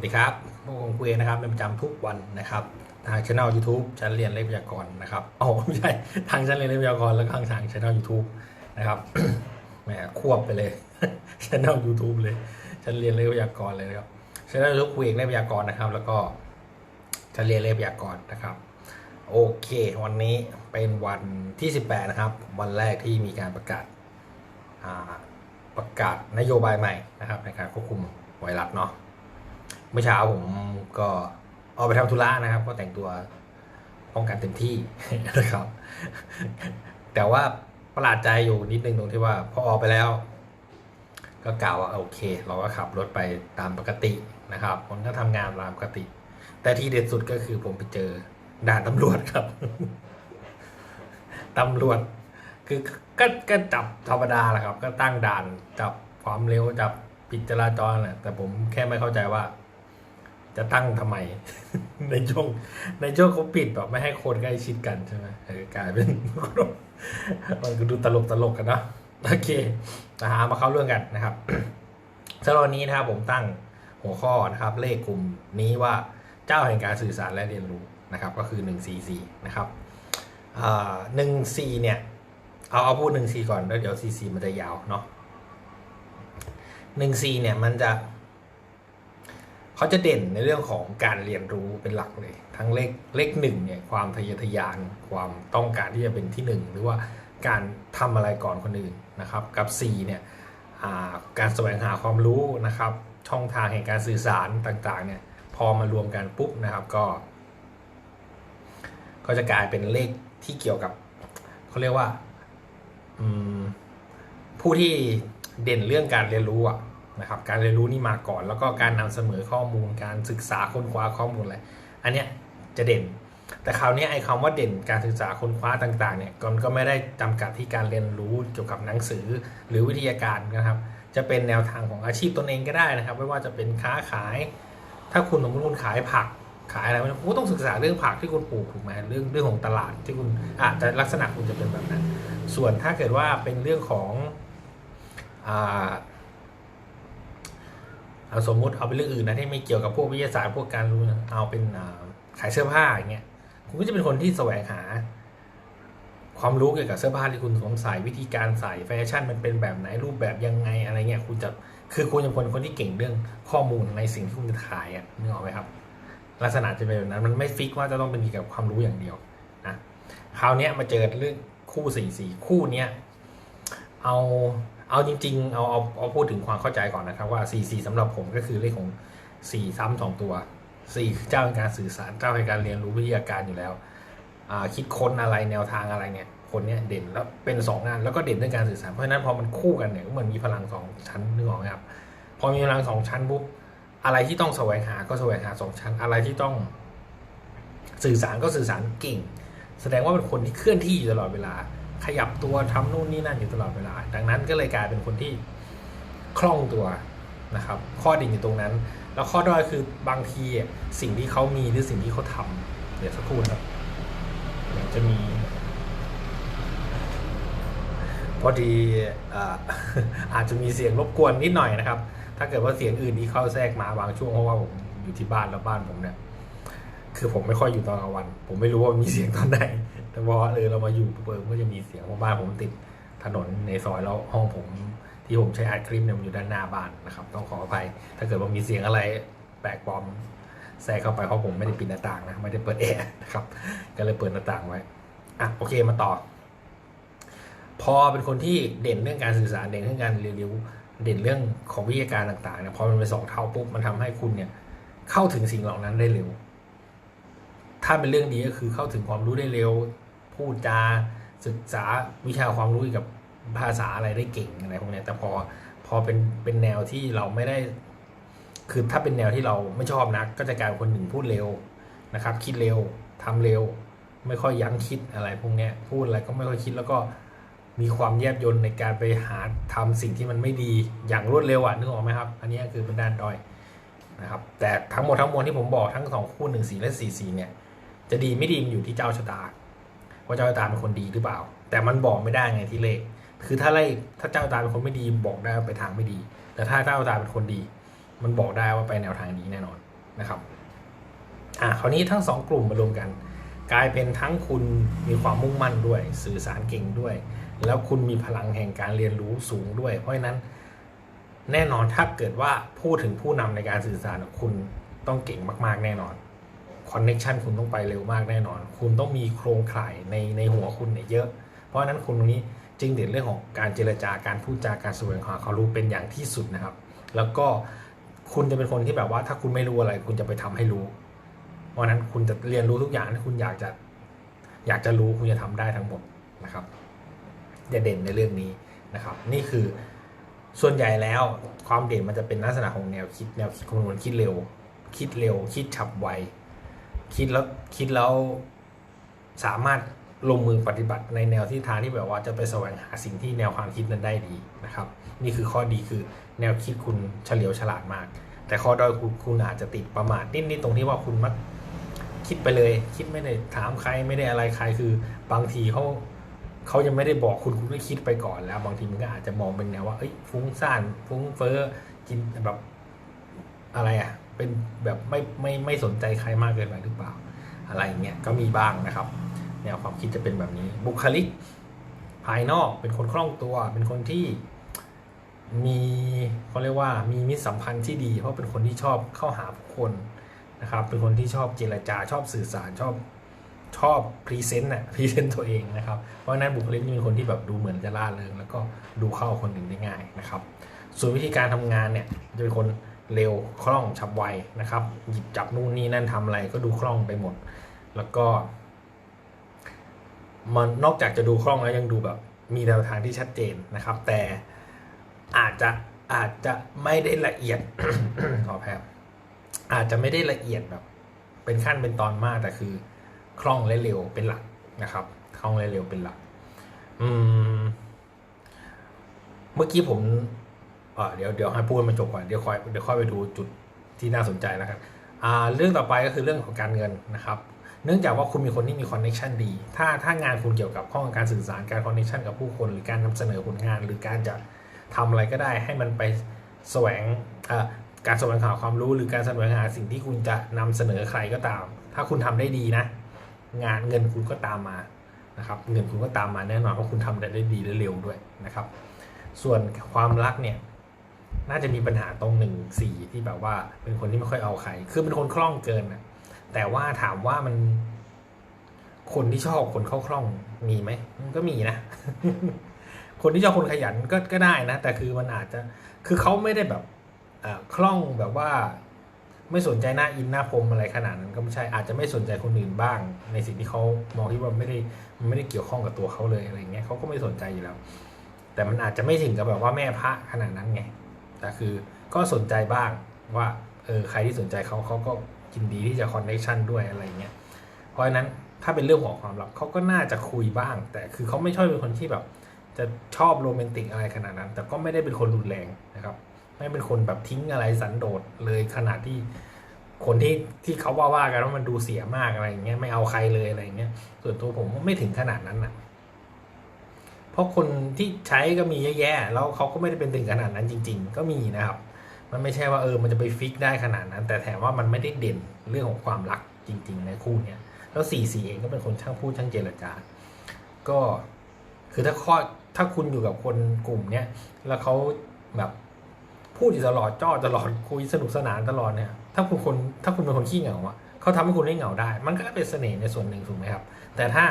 สวัสดีครับพวกผมคุยนะครับเป็นประจำทุกวันนะครับ ทางช่อง YouTube ชั้นเรียนเลขพยากรณ์นะครับอ๋อไม่ใช่ ทางชั้นเรียนเลขพยากรณ์แล้วก็ทางช่อง YouTube นะครับแหมควบไปเลยช่อง YouTube เลยชั้นเรียนเลขพยากรณ์เลยนะครับช่อง YouTube คุยเองเลขพยากรณ์นะครับ แล้วก็ชั้นเรียนเลขพยากรณ์นะครับ โอเค วันนี้เป็นวันที่ 18 นะครับ วันแรกที่มีการประกาศประกาศนโยบายใหม่นะครับในการควบคุมไวรัสเนาะ เมื่อเช้าผมก็ออกไปทำธุระนะครับ ก็แต่งตัวป้องกันเต็มที่นะครับ แต่ว่าประหลาดใจอยู่นิดนึงตรงที่ว่าพอออกไปแล้ว ก็กล่าวว่าโอเค เราก็ขับรถไปตามปกตินะครับผมก็ทำงานตามปกติ แต่ที่เด็ดสุดก็คือผมไปเจอด่านตำรวจครับตำรวจ คือก็ก็จับธรรมดาแหละครับ ก็ตั้งด่านจับความเร็วจับผิดจราจรแหละแต่ผมแค่ไม่เข้าใจว่า จะตั้งทำไม ในช่วงในช่วงเขาปิดแบบไม่ให้คนใกล้ชิดกันใช่ไหมกลายเป็นมันก็ดูตลกตลกกันเนะโอเคนะฮะมาเข้าเรื่องกันนะครับสำหรับวันนี้นะครับผมตั้งหัวข้อนะครับ เลขกลุ่มนี้ว่าเจ้าแห่งการสื่อสารและเรียนรู้นะครับ ก็คือ 144 นะครับหนึ่งสี่เนี่ย เอาเอาพูดหนึ่งสี่ก่อนแล้วเดี๋ยวสี่สี่มันจะยาวเนาะหนึ่งสี่เนี่ยมันจะ เขาจะเด่นในเรื่องของการเรียนรู้เป็นหลักเลย ทั้งเลขเลขหนึ่งเนี่ยความทะเยอทะยานความต้องการที่จะเป็นที่หนึ่งหรือว่าการทำอะไรก่อนคนอื่นนะครับ กับสี่เนี่ยาการแสวงหาความรู้นะครับ ช่องทางแห่งการสื่อสารต่างๆเนี่ยพอมารวมกันปุ๊บนะครับก็ ก็จะกลายเป็นเลขที่เกี่ยวกับเขาเรียกว่าผู้ที่เด่นเรื่องการเรียนรู้อะ นะครับการเรียนรู้นี่มาก่อน แล้วก็การนำเสนอข้อมูล การศึกษาค้นคว้าข้อมูลอะไรอันเนี้ยจะเด่น แต่คราวนี้ไอ้คำว่าเด่นการศึกษาค้นคว้าต่างๆเนี่ยก็ไม่ได้จำกัดที่การเรียนรู้เกี่ยวกับหนังสือหรือวิทยาการนะครับ จะเป็นแนวทางของอาชีพตนเองก็ได้นะครับ ไม่ว่าจะเป็นค้าขาย ถ้าคุณสมมติคุณขายผักขายอะไรคุณก็ต้องศึกษาเรื่องผักที่คุณปลูกถูกไหมเรื่องเรื่องของตลาดที่คุณอาจจะลักษณะคุณจะเป็นแบบนั้น ส่วนถ้าเกิดว่าเป็นเรื่องของอ่า เอาสมมุติเอาเป็นเรื่องอื่นนะที่ไม่เกี่ยวกับพวกวิทยาศาสตร์พวกการรู้นะเอาเป็นขายเสื้อผ้าอย่างเงี้ยคุณก็จะเป็นคนที่แสวงหา ความรู้เกี่ยวกับเสื้อผ้าที่คุณสวมใส่วิธีการใส่แฟชั่นมันเป็นแบบไหนรูปแบบยังไงอะไรเงี้ยคุณจะคือคุณจะเป็นคนที่เก่งเรื่องข้อมูลในสิ่งที่คุณจะขายอะนึกออกไหมครับ ลักษณะจะเป็นแบบนั้น มันไม่ฟิกว่าจะต้องเป็นเกี่ยวกับความรู้อย่างเดียวนะคราวนี้มาเจอเรื่องคู่สี่สี่คู่เนี้ยเอา เอาจริงๆ เอาเอาเอาพูดถึงความเข้าใจก่อนนะครับว่าสี่สี่สำหรับผมก็คือเลขของสี่ซ้ำสองตัวสี่เจ้าแห่งการสื่อสารเจ้าแห่งการเรียนรู้วิทยาการอยู่แล้วคิดค้นอะไรแนวทางอะไรเนี่ยคนเนี้ยเด่นแล้วเป็นสองงานแล้วก็เด่นเรื่องการสื่อสารเพราะฉะนั้นพอมันคู่กันเนี่ยเหมือนมีพลังสองชั้นนึกออกไหมครับพอมีพลังสองชั้นปุ๊บอะไรที่ต้องแสวงหาก็แสวงหาสองชั้น อะไรที่ต้อง สื่อสารก็สื่อสารเก่ง แสดงว่าเป็นคนที่เคลื่อนที่อยู่ตลอดเวลา ขยับตัวทำนู่นนี่นั่นอยู่ตลอดเวลา ดังนั้นก็เลยกลายเป็นคนที่คล่องตัวนะครับ ข้อดีอยู่ตรงนั้น แล้วข้อด้อยคือบางทีสิ่งที่เขามีหรือสิ่งที่เขาทำเดี๋ยวสักครู่นะครับจะมี พอดีอ่อาจจะมีเสียงรบกวนนิดหน่อยนะครับ ถ้าเกิดว่าเสียงอื่นที่เข้าแทรกมาบางช่วงเพราะว่าผมอยู่ที่บ้านแล้วบ้านผมเนี่ยคือผมไม่ค่อยอยู่ตอนกลางวัน ผมไม่รู้ว่ามีเสียงตอนไหน แต่พอเออเรามาอยู่เปิดก็จะมีเสียงเพราะบ้านผมติดถนนในซอยแล้วห้องผมที่ผมใช้อัดคลิปเนี่ยมันอยู่ด้านหน้าบ้านนะครับ ต้องขออภัย ถ้าเกิดว่ามีเสียงอะไรแปลกปลอมแทรกเข้าไปเพราะผมไม่ได้ปิดหน้าต่างนะไม่ได้เปิดแอร์นะครับ ก็เลยเปิดหน้าต่างไว้อะโอเคมาต่อ พอเป็นคนที่เด่นเรื่องการสื่อสารเด่นเรื่องการเรียนรู้เด่นเรื่องของวิทยาการต่างๆเนี่ยพอมันเป็นสองเท่าปุ๊บมันทำให้คุณเนี่ย เข้าถึงสิ่งเหล่านั้นได้เร็ว ถ้าเป็นเรื่องดีก็คือเข้าถึงความรู้ได้เร็ว พูดจาศึกษาวิชาความรู้เกี่ยวกับภาษาอะไรได้เก่งอะไรพวกนี้แต่พอพอเป็นเป็นแนวที่เราไม่ได้ คือถ้าเป็นแนวที่เราไม่ชอบนะก็จะกลายเป็นคนหนึ่งพูดเร็วนะครับ คิดเร็วทำเร็ว ไม่ค่อยยั้งคิดอะไรพวกนี้พูดอะไรก็ไม่ค่อยคิดแล้วก็มีความแยบยลในการไปหาทำสิ่งที่มันไม่ดีอย่างรวดเร็วอะนึกออกไหมครับ อันนี้คือเป็นด้านด้อยนะครับแต่ทั้งหมดทั้งมวลที่ผมบอกทั้งสองคู่หนึ่งสีและสี่สีเนี่ยจะดีไม่ดีมันอยู่ที่เจ้าชะตา ว่าเจ้าตาเป็นคนดีหรือเปล่า แต่มันบอกไม่ได้ไงที่เลข คือถ้าเลขถ้าเจ้าตาเป็นคนไม่ดีบอกได้ว่าไปทางไม่ดี แต่ถ้าเจ้าตาเป็นคนดี มันบอกได้ว่าไปแนวทางนี้แน่นอนนะครับอะคราวนี้ทั้งสองกลุ่มมารวมกัน กลายเป็นทั้งคุณมีความมุ่งมั่นด้วย สื่อสารเก่งด้วย แล้วคุณมีพลังแห่งการเรียนรู้สูงด้วย เพราะฉะนั้นแน่นอนถ้าเกิดว่าพูดถึงผู้นำในการสื่อสารคุณต้องเก่งมาก ๆ แน่นอน คอนเน็ชันคุณต้องไปเร็วมากแน่นอน คุณต้องมีโครงข่ายในในหัวคุณเนี่ยเยอะ เพราะฉะนั้นคุณตรงนี้จึงเด่นเรื่องของการเจรจาการพูดจาการแสวงหาความรู้เป็นอย่างที่สุดนะครับ แล้วก็คุณจะเป็นคนที่แบบว่าถ้าคุณไม่รู้อะไร คุณจะไปทำให้รู้ เพราะฉะนั้นคุณจะเรียนรู้ทุกอย่างที่คุณอยากจะอยากจะรู้คุณจะทำได้ทั้งหมดนะครับจะเด่นในเรื่องนี้นะครับ นี่คือส่วนใหญ่แล้วความเด่นมันจะเป็นลักษณะของแนวคิดแนวคิดคำนวณคิดเร็ว คิดเร็ว คิดฉับไว คิดแล้วคิดแล้วสามารถลงมือปฏิบัติในแนวที่ทางที่แบบว่าจะไปแสวงหาสิ่งที่แนวความคิดนั้นได้ดีนะครับ นี่คือข้อดีคือแนวคิดคุณเฉลียวฉลาดมาก แต่ข้อด้อยคุณคุณอาจจะติดประมาทนิดๆตรงที่ว่าคุณมักคิดไปเลย คิดไม่ได้ถามใครไม่ได้อะไรใครคือบางทีเขาเขายังไม่ได้บอกคุณคุณก็คิดไปก่อนแล้ว บางทีมันก็อาจจะมองเป็นแนวว่าเอ้ยฟุ้งซ่านฟุ้งเฟ้อกินแบบอะไรอะ เป็นแบบไม่ไม่ไม่สนใจใครมากเกินไปหรือเปล่า อะไรเงี้ยก็มีบ้างนะครับแนวความคิดจะเป็นแบบนี้บุคลิก ภายนอกเป็นคนคล่องตัว เป็นคนที่มีเขาเรียกว่ามีมิตรสัมพันธ์ที่ดี เพราะเป็นคนที่ชอบเข้าหาผู้คนนะครับ เป็นคนที่ชอบเจรจาชอบสื่อสารชอบชอบพรีเซนต์น่ะพรีเซนต์ตัวเองนะครับ เพราะฉะนั้นบุคลิกนี่เป็นคนที่แบบดูเหมือนจะล่าเริงแล้วก็ดูเข้าคนอื่นได้ง่ายนะครับ ส่วนวิธีการทำงานเนี่ยจะเป็นคน เร็วคล่องฉับไวนะครับ หยิบจับนู่นนี่นั่นทำอะไรก็ดูคล่องไปหมด แล้วก็มันนอกจากจะดูคล่องแล้วยังดูแบบมีแนวทางที่ชัดเจนนะครับ แต่อาจจะอาจจะไม่ได้ละเอียดขอแพบอาจจะไม่ได้ละเอียดแบบ เป็นขั้นเป็นตอนมากแต่คือ คล่องและเร็วเป็นหลักนะครับ คล่องและเร็วเป็นหลัก อืม เมื่อกี้ผม เดี๋ยวเดี๋ยวให้พูดมันจบก่อนเดี๋ยวค่อยเดี๋ยวค่อยไปดูจุดที่น่าสนใจแล้วกันเรื่องต่อไปก็คือเรื่องของการเงินนะครับ เนื่องจากว่าคุณมีคนที่มีคอนเน c ชันดี ถ้าถ้างานคุณเกี่ยวกับข้องการสื่อสารการคอนเน c ชันกับผู้คน หรือการนำเสนอผลงาน หรือการจะทำอะไรก็ได้ให้มันไปแสวงการแสวงหาความรู้ หรือการแสวงหาสิ่งที่คุณจะนำเสนอใครก็ตาม ถ้าคุณทำได้ดีนะ งานเงินคุณก็ตามมานะครับเงินคุณก็ตามมาแน่นอนเพราะคุณทำได้ได้ดีและเร็วด้วยนะครับ ส่วนความรักเนี่ย น่าจะมีปัญหาตรงหนึ่งสี่ที่แบบว่า เป็นคนที่ไม่ค่อยเอาใคร คือเป็นคนคล่องเกินนะแต่ว่าถามว่ามัน คนที่ชอบคนเข้าคล่องมีไหมมันก็มีนะ คนที่ชอบคนขยันก็ก็ได้นะ แต่คือมันอาจจะ คือเขาไม่ได้แบบคล่องแบบว่า ไม่สนใจหน้าอินหน้าพรมอะไรขนาดนั้นก็ไม่ใช่ อาจจะไม่สนใจคนอื่นบ้าง ในสิ่งที่เขามองที่ว่าไม่ได้มันไม่ได้เกี่ยวข้องกับตัวเขาเลยอะไรเงี้ยเขาก็ไม่สนใจอยู่แล้ว แต่มันอาจจะไม่ถึงกับแบบว่าแม่พระขนาดนั้นไง แต่คือก็สนใจบ้างว่าเออใครที่สนใจเขาเขาก็ยินดีที่จะคอนเนคชันด้วยอะไรเงี้ยเพราะฉะนั้นถ้าเป็นเรื่องของความรักเขาก็น่าจะคุยบ้าง แต่คือเขาไม่ชอบเป็นคนที่แบบ จะชอบโรแมนติกอะไรขนาดนั้น แต่ก็ไม่ได้เป็นคนรุนแรงนะครับ ไม่เป็นคนแบบทิ้งอะไรสันโดษเลยขนาดที่คนที่ที่เขาว่าว่ากันว่ามันดูเสียมากอะไรเงี้ยไม่เอาใครเลยอะไรเงี้ยส่วนตัวผมก็ไม่ถึงขนาดนั้นน่ะ ราะคนที่ใช้ก็มีเยอะแยะแล้วเขาก็ไม่ได้เป็นถึงขนาดนั้นจริง ๆ ก็มีนะครับ มันไม่ใช่ว่าเออมันจะไปฟิกได้ขนาดนั้น แต่แถมว่ามันไม่ได้เด่นเรื่องของความรักจริง ๆ ในคู่เนี้ยแล้วสี่สี่เองก็เป็นคนช่างพูดช่างเจรจาก็คือถ้าข้อถ้าคุณอยู่กับคนกลุ่มเนี้ยแล้วเขาแบบพูดอยู่ตลอดจ้อตลอดคุยสนุกสนานตลอดเนี่ยถ้าคุณคนถ้าคุณเป็นคนขี้เหงาอะเขาทำให้คุณได้เหงาได้ มันก็เป็นเสน่ห์ในส่วนหนึ่งถูกไหมครับ แต่ถ้า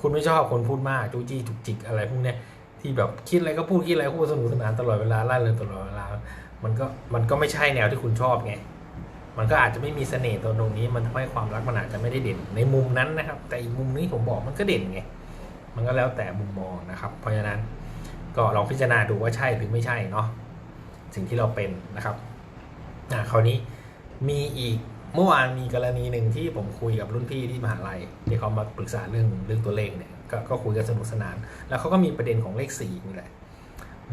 คุณไม่ชอบคนพูดมากจู้จี้จุกจิกอะไรพวกเนี้ยที่แบบคิดอะไรก็พูดคิดอะไรก็พูดสนุกสนานตลอดเวลาล่าเริงตลอดเวลา มันก็มันก็ไม่ใช่แนวที่คุณชอบไง มันก็อาจจะไม่มีเสน่ห์ตรงตรงนี้ มันทำให้ความรักมันอาจจะไม่ได้เด่นในมุมนั้นนะครับ แต่อีกมุมนี้ผมบอกมันก็เด่นไง มันก็แล้วแต่มุมมองนะครับ เพราะฉะนั้นก็ลองพิจารณาดูว่าใช่หรือไม่ใช่เนาะสิ่งที่เราเป็นนะครับอะคราวนี้มีอีก เมื่อวานมีกรณีหนึ่งที่ผมคุยกับรุ่นพี่ที่มหาลัยที่เขามาปรึกษาเรื่องเรื่องตัวเลขเนี่ยก็ก็คุยกันสนุกสนาน แล้วเขาก็มีประเด็นของเลขสี่นี่แหละ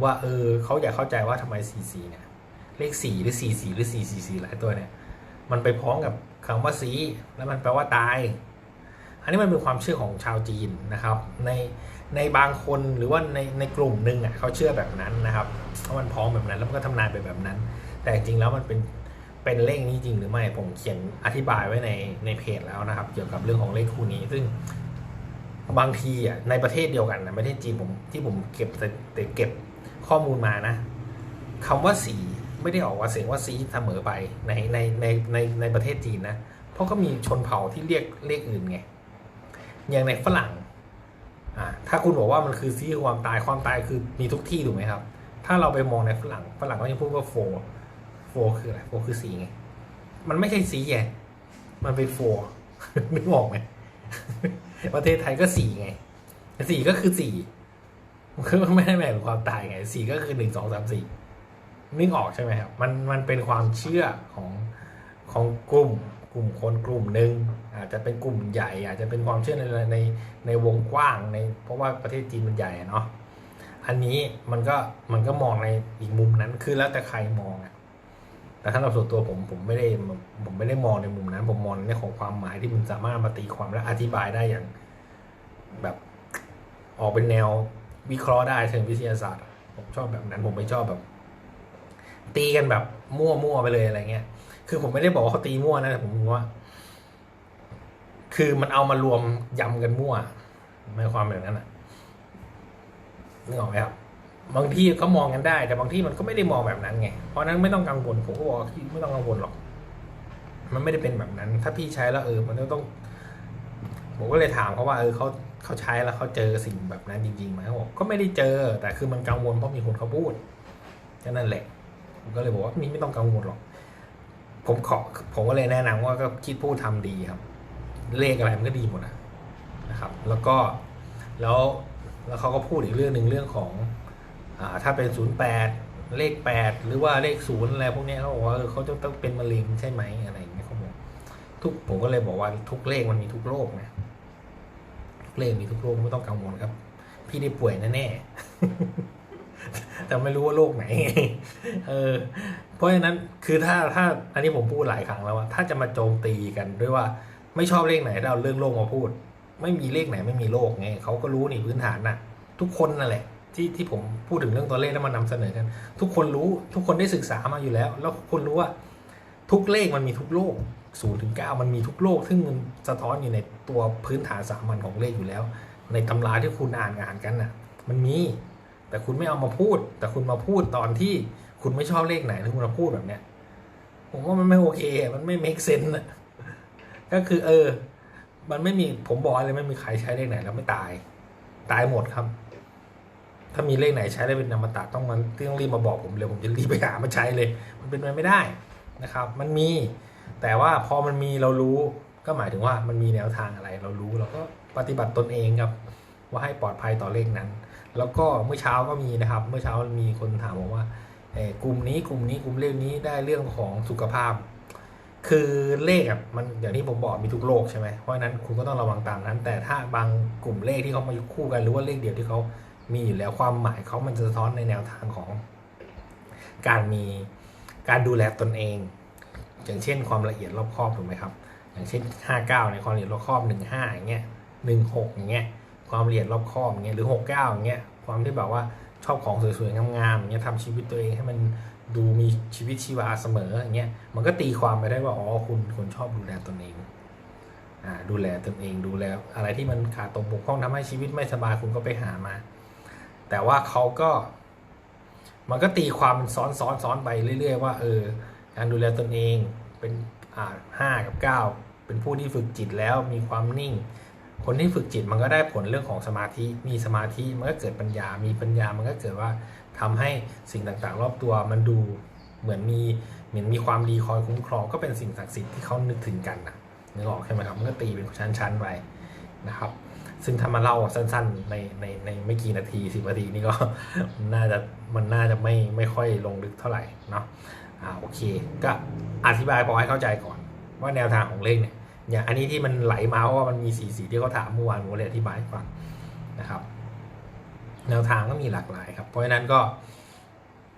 ว่าเออเขาอยากเข้าใจว่าทำไมสี่สี่เนี่ย เลขสี่หรือสี่สี่หรือสี่สี่สี่หลายตัวเนี่ย มันไปพ้องกับคำว่าสีแล้วมันแปลว่าตาย อันนี้มันเป็นความเชื่อของชาวจีนนะครับ ในในบางคนหรือว่าในในกลุ่มหนึ่งอะเขาเชื่อแบบนั้นนะครับเพราะมันพ้องแบบนั้นแล้วมันก็ทำนายไปแบบนั้น แต่จริงแล้วมันเป็น เป็นเลขนี้จริงหรือไม่ผมเขียนอธิบายไว้ในในเพจแล้วนะครับ เกี่ยวกับเรื่องของเลขคู่นี้ ซึ่งบางทีอะในประเทศเดียวกันนะประเทศจีนผมที่ผมเก็บแต่เก็บข้อมูลมานะคำว่าสีไม่ได้ออกว่าเสียงว่าซีเสมอไปในในในในในประเทศจีนนะเพราะก็มีชนเผ่าที่เรียกเลขอื่นไงอย่างในฝรั่งอ่าถ้าคุณบอกว่ามันคือซีความตายความตายคือมีทุกที่ถูกไหมครับ ถ้าเราไปมองในฝรั่งฝรั่งก็จะพูดว่าโฟ โฟคืออะไรโฟคือสีไง มันไม่ใช่สีไงมันเป็นโฟนึกออกไหมประเทศไทยก็สีไงสีก็คือสีคือไม่ได้หมายถึงความตายไงสีก็คือหนึ่งสองสามสี่นึกออกใช่ไหมครับมันมันเป็นความเชื่อของของกลุ่มกลุ่มคนกลุ่มหนึ่งอาจจะเป็นกลุ่มใหญ่อาจจะเป็นความเชื่อในในในวงกว้างในเพราะว่าประเทศจีนมันใหญ่เนาะอันนี้มันก็มันก็มองในอีกมุมนั้นคือแล้วแต่ใครมองอะ แต่ถ้าเราส่วนตัวผมผมไม่ได้ผมไม่ได้มองในมุมนั้น ผมมองในของความหมายที่มันสามารถมาตีความและอธิบายได้อย่าง แบบออกเป็นแนววิเคราะห์ได้เชิงวิทยาศาสตร์ ผมชอบแบบนั้น ผมไม่ชอบแบบ ตีกันแบบมั่วๆไปเลยอะไรเงี้ยคือผมไม่ได้บอกว่าเขาตีมั่วนะแต่ผมว่า คือมันเอามารวมยำกันมั่วในความแบบนั้นอะนึกออกไหมครับ บางที่ก็มองกันได้ แต่บางที่มันก็ไม่ได้มองแบบนั้นไง เพราะนั้นไม่ต้องกังวลผมก็บอกไม่ต้องกังวลหรอก มันไม่ได้เป็นแบบนั้น ถ้าพี่ใช้แล้วเออ มันก็ต้อง ผมก็เลยถามเขาว่าเออเขาเขาใช้แล้วเขาเจอสิ่งแบบนั้นจริงๆไหมเขาบอกก็ไม่ได้เจอ แต่คือมันกังวลเพราะมีคนเขาพูดแค่นั้นแหละผมก็เลยบอกว่านี่ไม่ต้องกังวลหรอก ผมขอผมก็เลยแนะนำว่าก็คิดพูดทำดีครับ เลขอะไรมันก็ดีหมดนะนะครับ แล้วก็แล้วแล้วเขาก็พูดอีกเรื่องหนึ่งเรื่องของ ถ้าเป็นศูนย์แปดเลขแปดหรือว่าเลขศูนย์อะไรพวกนี้เขาบอกว่าเขาจะต้องเป็นมะเร็งใช่ไหมอะไรอย่างเงี้ยเขาบอกทุกผมก็เลยบอกว่าทุกเลขมันมีทุกโรคนะทุกเลขมีทุกโรคไม่ต้องกังวลครับ พี่ได้ป่วยแน่ๆแต่ไม่รู้ว่าโรคไหน เออ เพราะฉะนั้นคือถ้าถ้าอันนี้ผมพูดหลายครั้งแล้วว่าถ้าจะมาโจมตีกันด้วยว่าไม่ชอบเลขไหนเราเอาเรื่องโลกมาพูด ไม่มีเลขไหนไม่มีโลกไงเขาก็รู้นี่พื้นฐานน่ะ ทุกคนนั่นแหละ ที่ที่ผมพูดถึงเรื่องตัวเลขแล้วมานำเสนอกัน ทุกคนรู้ทุกคนได้ศึกษามาอยู่แล้ว แล้วคนรู้ว่าทุกเลขมันมีทุกโลกศูนย์ถึงเก้ามันมีทุกโลก ซึ่งมันสะท้อนอยู่ในตัวพื้นฐานสามัญของเลขอยู่แล้ว ในตำราที่คุณอ่านงานกันน่ะ มันมี แต่คุณไม่เอามาพูด แต่คุณมาพูดตอนที่คุณไม่ชอบเลขไหนแล้วคุณมาพูดแบบเนี้ยผมว่ามันไม่โอเค มันไม่ make sense อะก็คือเออ มันไม่มีผมบอกเลยไม่มีใครใช้เลขไหนแล้วไม่ตาย ตายหมดครับ ถ้ามีเลขไหนใช้ได้เป็นนามตะต้องมันต้องรีบมาบอกผมเลยผมจะรีบไปหามาใช้เลย มันเป็นไปไม่ได้นะครับ มันมี แต่ว่าพอมันมีเรารู้ก็หมายถึงว่ามันมีแนวทางอะไรเรารู้เราก็ปฏิบัติตนเองครับ ว่าให้ปลอดภัยต่อเลขนั้น แล้วก็เมื่อเช้าก็มีนะครับ เมื่อเช้ามีคนถามผมว่าเออกลุ่มนี้กลุ่มนี้กลุ่มเลขนี้ได้เรื่องของสุขภาพ คือเลขอะมันอย่างที่ผมบอกมีทุกโรคใช่ไหมเพราะฉะนั้นคุณก็ต้องระวังตามนั้น แต่ถ้าบางกลุ่มเลขที่เขามาคู่กันหรือว่าเลขเดียวที่เขา มีอยู่แล้วความหมายเขามันจะสะท้อนในแนวทางของ การมีการดูแลตนเอง อย่างเช่นความละเอียดรอบคอบถูกไหมครับ อย่างเช่น 59ในความละเอียดรอบคอบ 15อย่างเงี้ย16อย่างเงี้ยความละเอียดรอบคอบอย่างเงี้ยหรือ 69อย่างเงี้ยความที่แบบว่าชอบของสวยๆงามๆอย่างเงี้ยทำชีวิตตัวเองให้มันดูมีชีวิตชีวาเสมออย่างเงี้ยมันก็ตีความไปได้ว่าอ๋อคุณคนชอบดูแลตนเองอ่าดูแลตนเองดูแลอะไรที่มันขาดตกบกพร่องทำให้ชีวิตไม่สบายคุณก็ไปหามา แต่ว่าเขาก็มันก็ตีความซ้อนซ้อนซ้อนไปเรื่อย ๆ ว่า เออการดูแลตนเองเป็นอ่าห้ากับเก้าเป็นผู้ที่ฝึกจิตแล้วมีความนิ่ง คนที่ฝึกจิตมันก็ได้ผลเรื่องของสมาธิ มีสมาธิมันก็เกิดปัญญา มีปัญญามันก็เกิดว่าทำให้สิ่งต่างๆ รอบตัวมันดูเหมือนมีเหมือนมีความดีคอยคุ้มครองก็เป็นสิ่งศักดิ์สิทธิ์ที่เขานึกถึงกันนะนึกออกใช่ไหมครับมันก็ตีเป็นชั้นๆไปนะครับ ซึ่งถ้ามาเล่าสั้นๆในในในไม่กี่นาทีสิบนาทีนี่ก็น่าจะมันน่าจะไม่ไม่ค่อยลงลึกเท่าไหร่เนาะอ่าโอเค ก็อธิบายพอให้เข้าใจก่อนว่าแนวทางของเลขเนี่ยอย่างอันนี้ที่มันไหลมาเพราะว่ามันมีสีสีที่เขาถามเมื่อวานผมเลยอธิบายให้ฟังนะครับ แนวทางก็มีหลากหลายครับ เพราะฉะนั้นก็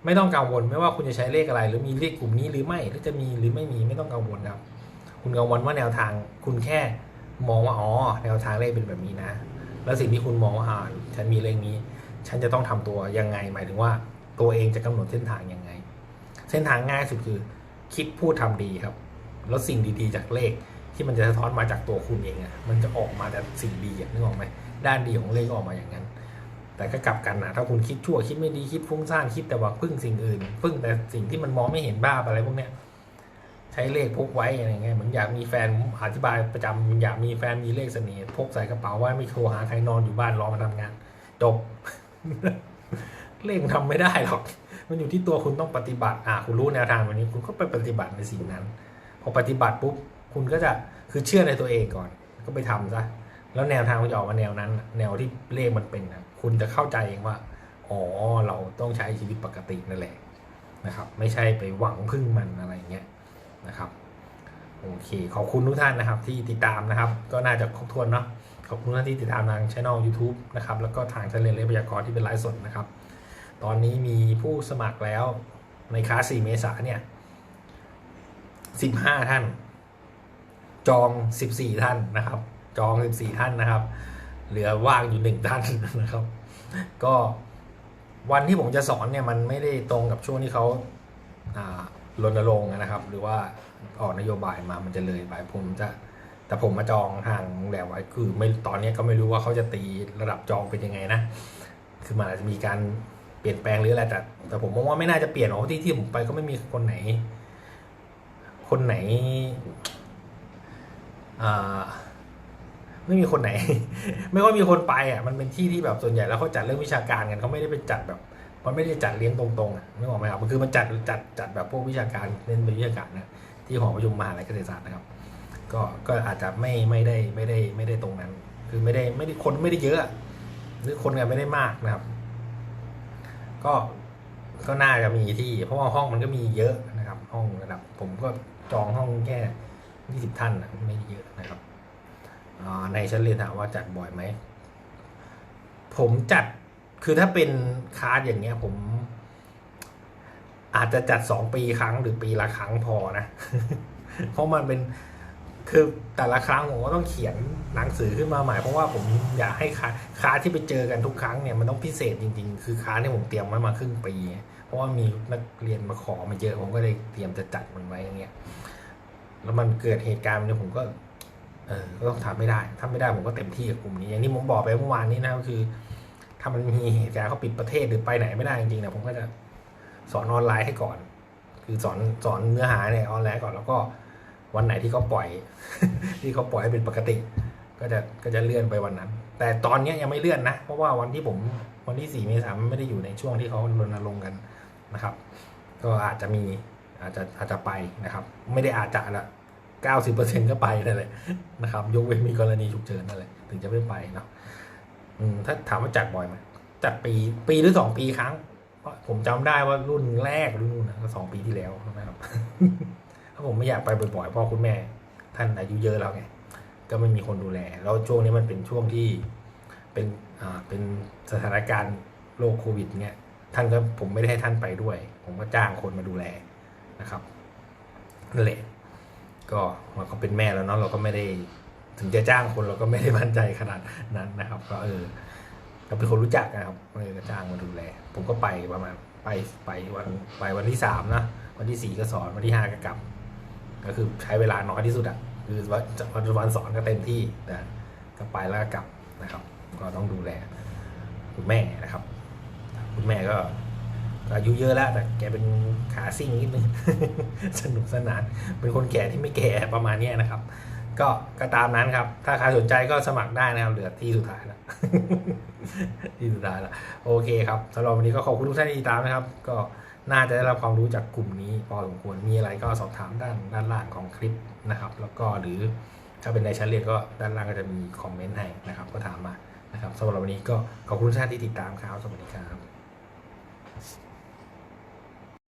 ไม่ต้องกังวลไม่ว่าคุณจะใช้เลขอะไร หรือมีเลขกลุ่มนี้หรือไม่หรือจะมีหรือไม่มีไม่ต้องกังวลครับ คุณกังวลว่าแนวทางคุณแค่ มองว่าอ๋อแนวทางเลขเป็นแบบนี้นะ แล้วสิ่งที่คุณมองว่าอ่าฉันมีเลขนี้ ฉันจะต้องทำตัวยังไง หมายถึงว่าตัวเองจะกำหนดเส้นทางยังไง เส้นทางง่ายสุดคือ คิดพูดทำดีครับ แล้วสิ่งดีๆจากเลขที่มันจะสะท้อนมาจากตัวคุณเองอะมันจะออกมาแต่สิ่งดีอะนึกออกไหมด้านดีของเลขก็ออกมาอย่างนั้น แต่ก็กลับกันนะถ้าคุณคิดชั่วคิดไม่ดีคิดฟุ้งซ่านคิดแต่ว่าพึ่งสิ่งอื่น พึ่งแต่สิ่งที่มันมองไม่เห็นบ้าอะไรพวกเนี้ย ช้เลขพกไว้อะไรเงี้ยเหมือนอยากมีแฟนผมอธิบายประจำอยากมีแฟนมีเลขเสน่ห์พกใส่กระเป๋าไว้ไม่โทรหาใครนอนอยู่บ้านรอมาทำงานจบเลขมันทำไม่ได้หรอก มันอยู่ที่ตัวคุณต้องปฏิบัติอ่าคุณรู้แนวทางวันนี้ คุณก็ไปปฏิบัติในสิ่งนั้น พอปฏิบัติปุ๊บคุณก็จะคือเชื่อในตัวเองก่อน ก็ไปทำซะแล้วแนวทางมันจะออกมาแนวนั้น แนวที่เลขมันเป็นนะคุณจะเข้าใจเองว่าอ๋อเราต้องใช้ชีวิตปกตินั่นแหละนะครับ ไม่ใช่ไปหวังพึ่งมันอะไรอย่างเงี้ย นะครับโอเคขอบคุณทุกท่านนะครับที่ติดตามนะครับ ก็น่าจะครบถ้วนเนาะขอบคุณท่านที่ติดตามทางช่อง YouTube นะครับแล้วก็ทางช่องเรียนเลขพยากรณ์ที่เป็นไลฟ์สดนะครับ ตอนนี้มีผู้สมัครแล้วในคลาส 4 เมษาเนี่ย15 ท่าน จอง 14 ท่านนะครับ จอง 14 ท่านนะครับ เหลือว่างอยู่หนึ่งท่านนะครับ ก็วันที่ผมจะสอนเนี่ยมันไม่ได้ตรงกับช่วงที่เขาอ่า รณรงค์นะครับ หรือว่าออกนโยบายมามันจะเลยไปผมจะ แต่ผมมาจองทางโรงแรมไว้คือไม่ตอนนี้ก็ไม่รู้ว่าเขาจะตีระดับจองเป็นยังไงนะคือมันอาจจะมีการเปลี่ยนแปลงหรืออะไรแต่แต่ผมมองว่าไม่น่าจะเปลี่ยนหรอกที่ที่ผมไปก็ไม่มีคนไหน คนไหนไม่มีคนไหน ไม่ว่ามีคนไปอะมันเป็นที่ที่แบบส่วนใหญ่แล้วเขาจัดเรื่องวิชาการกันเขาไม่ได้ไปจัดแบบ มันไม่ได้จัดเลี้ยงตรงๆอะนึกออกไหมครับมันคือมันจัดจัดจัดแบบพวกวิชาการเน้นเป็นวิชาการนะที่หอประชุมมหาลัยเกษตรศาสตร์นะครับ ก็ก็อาจจะไม่ไม่ได้ไม่ได้ไม่ได้ตรงนั้น คือไม่ได้ไม่ได้คนไม่ได้เยอะ หรือคนกันไม่ได้มากนะครับ ก็ก็น่าจะมีที่ เพราะว่าห้องมันก็มีเยอะนะครับ ห้องระดับ ผมก็จองห้องแค่ยี่สิบท่านนะไม่ได้เยอะนะครับในชั้นเรียนถามว่าจัดบ่อยไหมผมจัด คือถ้าเป็นคลาสอย่างเงี้ย ผม อาจจะจัดสองปีครั้งหรือปีละครั้งพอนะ เพราะมันเป็นคือแต่ละครั้งผมก็ต้องเขียนหนังสือขึ้นมาใหม่เพราะว่าผมอยากให้คาคาที่ไปเจอกันทุกครั้งเนี่ยมันต้องพิเศษจริง ๆ คือคาที่ผมเตรียมไว้มาครึ่งปี เพราะว่ามีนักเรียนมาขอมาเยอะผมก็เลยเตรียมจะจัดมันไว้อย่างเงี้ยแล้วมันเกิดเหตุการณ์เนี่ยผมก็เออก็ต้องทำไม่ได้ทำไม่ได้ผมก็เต็มที่กับกลุ่มนี้ อย่างที่ผมบอกไปเมื่อวานนี้นะก็คือามันมีเหตุการณ์เขาปิดประเทศหรือไปไหนไม่ได้จริงๆเนี่ยผมก็จะสอนออนไลน์ให้ก่อน คือสอนสอนเนื้อหาเนี่ยออนไลน์ก่อนแล้วก็วันไหนที่เขาปล่อย ที่เขาปล่อยให้เป็นปกติ ก็จะก็จะเลื่อนไปวันนั้น แต่ตอนนี้ยังไม่เลื่อนนะ เพราะว่าวันที่ผมวันที่สี่เมษายนไม่ได้อยู่ในช่วงที่เขารณรงค์กันนะครับ ก็อาจจะมีอาจจะอาจจะไปนะครับ ไม่ได้อาจจะละเก้าสิบเปอร์เซ็นก็ไปนั่นแหละนะครับ ยกเว้นมีกรณีฉุกเฉินนั่นแหละถึงจะไม่ไปเนาะ ถ้าถามว่าจัดบ่อยไหมจัดปีปีหรือสองปีครั้งเพราะผมจำได้ว่ารุ่นแรกรุ่นนู้นนะก็สองปีที่แล้วนะครับถ้าผมไม่อยากไปบ่อยๆพราะคุณแม่ ท่านอายุเยอะแล้วไงก็ไม่มีคนดูแล แล้วช่วงนี้มันเป็นช่วงที่เป็นอ่าเป็นสถานการณ์โรคโควิดเนี่ยท่านก็ผมไม่ได้ให้ท่านไปด้วย ผมก็จ้างคนมาดูแลนะครับนั่นแหละก็มันก็เป็นแม่แล้วเนาะเราก็ไม่ได้ ถึงจะจ้างคนเราก็ไม่ได้มั่นใจขนาดนั้นนะครับ ก็เออก็เป็นคนรู้จักนะครับเลยก็จ้างมาดูแล ผมก็ไปประมาณไปไปวันไปวันที่สามนะวันที่สี่ก็สอนวันที่ห้าก็กลับ ก็คือใช้เวลาน้อยที่สุดอะคือว่าวันวันสอนก็เต็มที่แต่ก็ไปแล้วก็กลับนะครับ ก็ต้องดูแลคุณแม่นะครับ คุณแม่ก็อายุเยอะแล้วแต่แกเป็นขาซิ่งนิดนึงสนุกสนาน เป็นคนแก่ที่ไม่แก่ประมาณนี้นะครับ ก็ก็ตามนั้นครับ ถ้าใครสนใจก็สมัครได้นะครับ เหลือที่สุดท้ายแล้วที่สุดท้ายแล้วโอเคครับสำหรับวันนี้ก็ขอบคุณทุกท่านที่ติดตามนะครับ ก็น่าจะได้รับความรู้จากกลุ่มนี้พอสมควรมีอะไรก็สอบถามด้านด้านล่างของคลิปนะครับ แล้วก็หรือถ้าเป็นในชั้นเรียนก็ด้านล่างก็จะมีคอมเมนต์ให้นะครับ ก็ถามมานะครับสำหรับวันนี้ก็ขอบคุณทุกท่านที่ติดตามครับสวัสดีครับ